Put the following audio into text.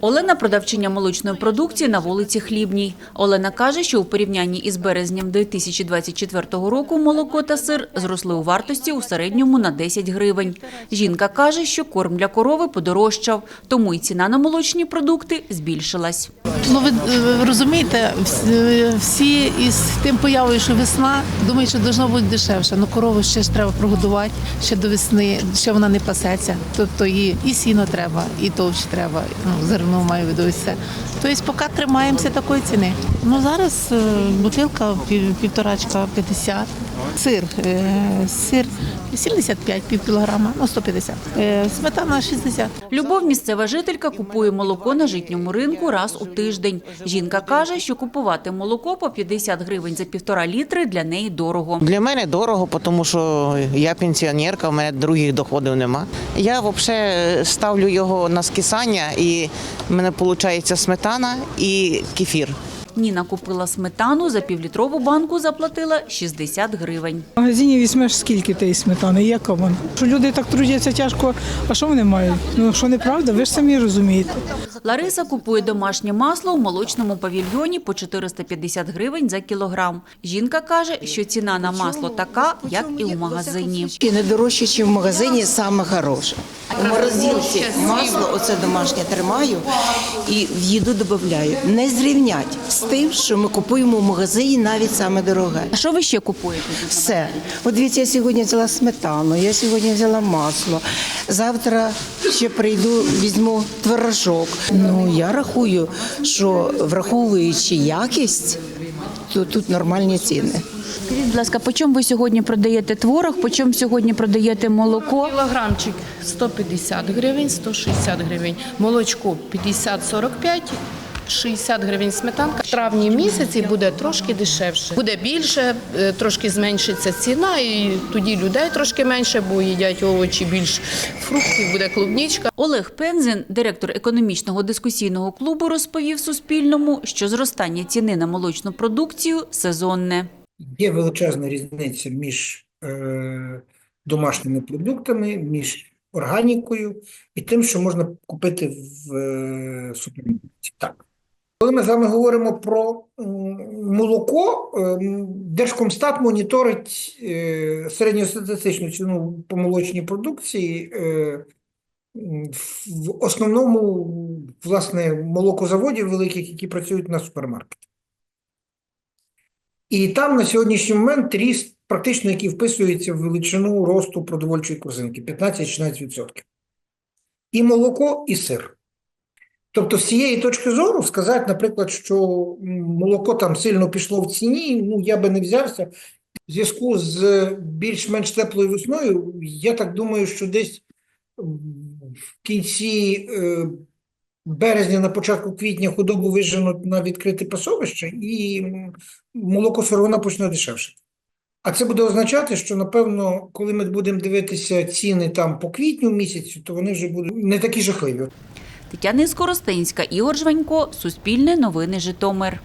Олена продавчиня молочної продукції на вулиці Хлібній. Олена каже, що у порівнянні із березням 2024 року молоко та сир зросли у вартості у середньому на 10 гривень. Жінка каже, що корм для корови подорожчав, тому і ціна на молочні продукти збільшилась. Ну ви е, розумієте, всі із тим появою, що весна, думають, що должно бути дешевше. Ну корову ще ж треба прогодувати ще до весни, ще вона не пасеться. Тобто і, і сіно треба, і товщ треба, ну зерно маю все. Тобто поки тримаємося такої ціни. Ну зараз е, бутилка пів, півторачка 50. Сир, е, сир 75 пів кілограма, ну 150. Е, сметана 60. Любов, місцева жителька, купує молоко на житньому ринку раз у тиждень. Жінка каже, що купувати молоко по 50 гривень за півтора літри для неї дорого. Для мене дорого, тому що я пенсіонерка, у мене других доходів нема. Я взагалі ставлю його на скисання, і в мене виходить сметана і кефір. Ніна купила сметану, за півлітрову банку заплатила 60 гривень. В магазині візьмеш скільки тієї сметани, яка вона? Що люди так трудяться тяжко, а що вони мають? Ну що неправда, ви ж самі розумієте. Лариса купує домашнє масло у молочному павільйоні по 450 гривень за кілограм. Жінка каже, що ціна на масло така, як і у магазині. І не дорожче, ніж в магазині, саме хороше. У морозилці масло, оце домашнє тримаю і в їду додаю. Не зрівнять з тим, що ми купуємо в магазині, навіть саме дороге. А що ви ще купуєте? Все. От дивіться, я сьогодні взяла сметану, я сьогодні взяла масло. Завтра ще прийду, візьму творожок. Ну я рахую, що враховуючи якість, то тут нормальні ціни. Скажіть, будь ласка, по чому ви сьогодні продаєте творог, по чому сьогодні продаєте молоко? Кілограмчик 150 гривень, 160 гривень. Молочко 50-45, 60 гривень сметанка. В травні місяці буде трошки дешевше. Буде більше, е, трошки зменшиться ціна, і тоді людей трошки менше, бо їдять овочі, більш фруктів, буде клубнічка. Олег Пензин, директор економічного дискусійного клубу, розповів Суспільному, що зростання ціни на молочну продукцію сезонне. Є величезна різниця між е, домашніми продуктами, між органікою і тим, що можна купити в е, супермаркеті. Так. Коли ми з вами говоримо про молоко, е, Держкомстат моніторить е, середньостатистичну ціну по молочній продукції. Е, в основному, власне, молокозаводів великих, які працюють на супермаркеті. І там на сьогоднішній момент ріст, практично який вписується в величину росту продовольчої корзинки 15-16%. І молоко, і сир. Тобто, з цієї точки зору сказати, наприклад, що молоко там сильно пішло в ціні, ну я би не взявся. В зв'язку з більш-менш теплою весною, я так думаю, що десь в кінці е, березня, на початку квітня худобу виженуть на відкрите пасовище, і молоко сировина почне дешевше. А це буде означати, що напевно, коли ми будемо дивитися ціни там по квітню місяцю, то вони вже будуть не такі жахливі. Тетяна Скоростенська, Ігор Жванько, Суспільне новини Житомир.